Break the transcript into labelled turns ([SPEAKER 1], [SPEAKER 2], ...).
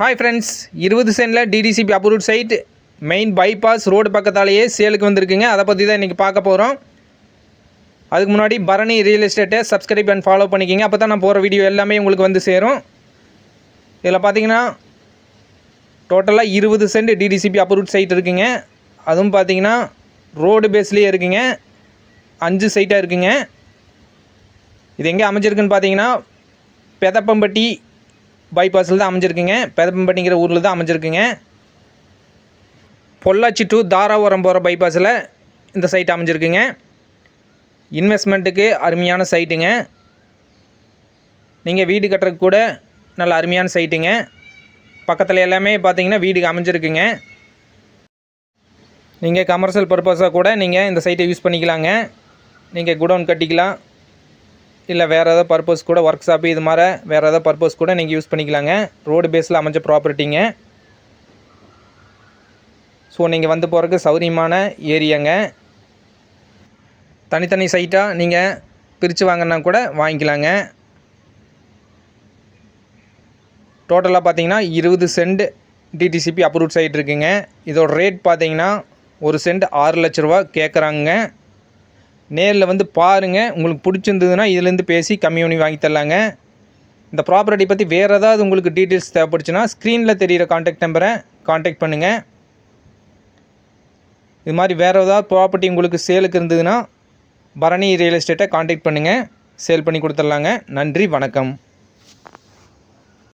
[SPEAKER 1] Hi friends இருபது சென்டில் DTCP approve site main bypass road பக்கத்தாலேயே சேலுக்கு வந்திருக்குங்க. அதை பற்றி தான் இன்றைக்கி பார்க்க போகிறோம் அதுக்கு முன்னாடி பரணி ரியல் எஸ்டேட்டை சப்ஸ்கிரைப் அண்ட் ஃபாலோ பண்ணிக்கிங்க. அப்போ தான் நான் போகிற வீடியோ எல்லாமே உங்களுக்கு வந்து சேரும். இதில் பார்த்தீங்கன்னா டோட்டலாக இருபது சென்ட் டிடிசிபி அப்ரூவ் சைட் இருக்குங்க. அதுவும் பார்த்தீங்கன்னா ரோடு பேஸ்லேயே இருக்குங்க. அஞ்சு சைட்டாக இருக்குங்க. இது எங்கே அமைஞ்சிருக்குன்னு பார்த்தீங்கன்னா பெதப்பம்பட்டி பைபாஸில் தான் அமைஞ்சிருக்குங்க. பெதம்பட்டிங்கிற ஊரில் தான் அமைஞ்சிருக்குங்க. பொள்ளாச்சி டு தாராபுரம் போகிற பைபாஸில் இந்த சைட் அமைஞ்சிருக்குங்க. இன்வெஸ்ட்மெண்ட்டுக்கு அருமையான சைட்டுங்க நீங்கள் வீடு கட்டுறதுக்கு கூட நல்ல அருமையான சைட்டுங்க பக்கத்தில் எல்லாமே பார்த்தீங்கன்னா வீடுக்கு அமைஞ்சிருக்குங்க. நீங்கள் கமர்ஷியல் பர்பஸாக கூட நீங்கள் இந்த சைட்டை யூஸ் பண்ணிக்கலாங்க. நீங்கள் குடோன் கட்டிக்கலாம். இல்லை வேறு ஏதாவது பர்பஸ் கூட ஒர்க் ஷாப்பு இது மாதிரி வேறு ஏதாவது பர்பஸ் கூட நீங்கள் யூஸ் பண்ணிக்கலாங்க. ரோடு பேஸில் அமைஞ்ச ப்ராப்பர்ட்டிங்க ஸோ நீங்கள் வந்து போகிறதுக்கு சௌரியமான ஏரியாங்க. தனித்தனி சைட்டாக நீங்கள் பிரித்து வாங்கினா கூட வாங்கிக்கலாங்க. டோட்டலாக பார்த்தீங்கன்னா இருபது சென்ட் டிடிசிபி அப்ரூவ் சைட் இருக்குங்க. இதோட ரேட் பார்த்தீங்கன்னா ஒரு சென்ட் ஆறு லட்ச ரூபா கேட்குறாங்க நேரில் வந்து பாருங்கள் உங்களுக்கு பிடிச்சிருந்ததுன்னா இதுலேருந்து பேசி கம்மி பண்ணி வாங்கி தரலாங்க. இந்த ப்ராப்பர்ட்டி பற்றி வேறு ஏதாவது உங்களுக்கு டீட்டெயில்ஸ் தேவைப்படுச்சுன்னா ஸ்க்ரீனில் தெரிகிற காண்டாக்ட் நம்பரை காண்டாக்ட் பண்ணுங்கள் இது மாதிரி வேறு ஏதாவது ப்ராப்பர்ட்டி உங்களுக்கு சேலுக்கு இருந்ததுன்னா பரணி ரியல் எஸ்டேட்டை காண்டாக்ட் பண்ணுங்கள் சேல் பண்ணி கொடுத்துட்லாங்க. நன்றி வணக்கம்.